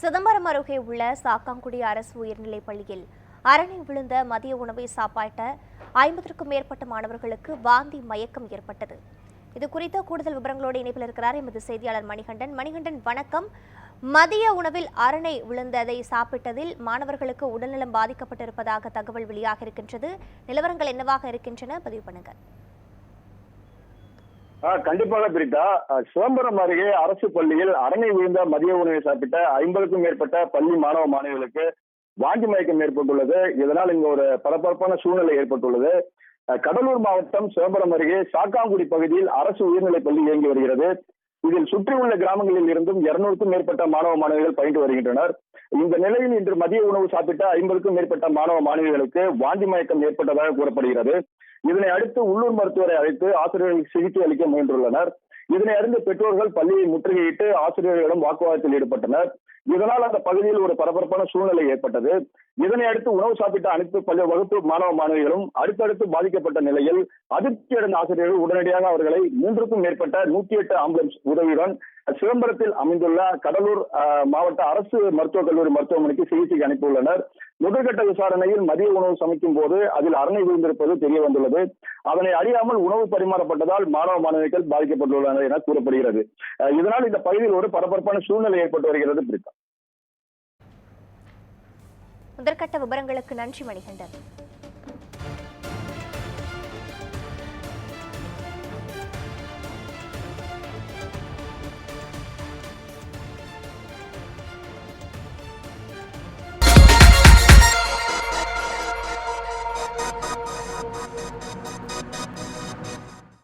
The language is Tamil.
சிதம்பரம் அருகே உள்ள சாக்காங்குடி அரசு உயர்நிலைப் பள்ளியில் அரணை விழுந்த மதிய உணவை சாப்பாட்ட ஐம்பதற்கும் மேற்பட்ட மாணவர்களுக்கு வாந்தி மயக்கம் ஏற்பட்டது. இது குறித்த கூடுதல் விவரங்களோடு இணைப்பில் இருக்கிறார் எமது செய்தியாளர் மணிகண்டன். மணிகண்டன் வணக்கம். மதிய உணவில் அரணை விழுந்ததை சாப்பிட்டதில் மாணவர்களுக்கு உடல்நலம் பாதிக்கப்பட்டிருப்பதாக தகவல் வெளியாக இருக்கின்றது நிலவரங்கள் என்னவாக இருக்கின்றன? பதிவு பண்ணுங்கள். கண்டிப்பாக பிரித்தா. சிதம்பரம் அருகே அரசு பள்ளியில் அரணை விழுந்த மதிய உணவை சாப்பிட்ட ஐம்பதுக்கும் மேற்பட்ட பள்ளி மாணவ மாணவிகளுக்கு வாந்தி மயக்கம் ஏற்பட்டுள்ளது. இதனால் இங்கு ஒரு பரபரப்பான சூழ்நிலை ஏற்பட்டுள்ளது. கடலூர் மாவட்டம் சிதம்பரம் அருகே சாக்காங்குடி பகுதியில் அரசு உயர்நிலைப் பள்ளி இயங்கி வருகிறது. இதில் சுற்றியுள்ள கிராமங்களில் இருந்தும் இருநூறுக்கும் மேற்பட்ட மாணவ மாணவிகள் பயின்று வருகின்றனர். இந்த நிலையில் இன்று மதிய உணவு சாப்பிட்ட ஐம்பதுக்கும் மேற்பட்ட மாணவ மாணவிகளுக்கு வாந்தி மயக்கம் ஏற்பட்டதாக கூறப்படுகிறது. இதனை அடுத்து உள்ளூர் மருத்துவரை அழைத்து ஆசிரியர்களுக்கு சிகிச்சை அளிக்க முயன்றுள்ளனர். இதனை அறிந்த பெற்றோர்கள் பள்ளியை முற்றுகையிட்டு ஆசிரியர்களிடம் வாக்குவாதத்தில் ஈடுபட்டனர். இதனால் அந்த பகுதியில் ஒரு பரபரப்பான சூழ்நிலை ஏற்பட்டது. இதனை அடுத்து உணவு சாப்பிட்ட அனைத்து பள்ளி வகுப்பு மாணவ மாணவிகளும் அடுத்தடுத்து பாதிக்கப்பட்ட நிலையில் அதிர்ச்சி அடைந்த ஆசிரியர்கள் உடனடியாக அவர்களை மூன்றுக்கும் மேற்பட்ட நூத்தி எட்டு ஆம்புலன்ஸ் உதவியுடன் சிதம்பரத்தில் அமைந்துள்ள கடலூர் மாவட்ட அரசு மருத்துவக் கல்லூரி மருத்துவமனைக்கு சிகிச்சைக்கு அனுப்பியுள்ளனர். முதற்கட்ட விசாரணையில் மதிய உணவு சமைக்கும் போது அதில் அரணை விழுந்திருப்பது தெரிய வந்துள்ளது. அதனை அறியாமல் உணவு பரிமாறப்பட்டதால் மாணவ மாணவிகள் பாதிக்கப்பட்டுள்ளனர் என கூறப்படுகிறது. இதனால் இந்த பகுதியில் ஒரு பரபரப்பான சூழ்நிலை ஏற்பட்டு வருகிறது பிரித்தா. முதற்கட்ட விவரங்களுக்கு நன்றி மணிகண்டன்.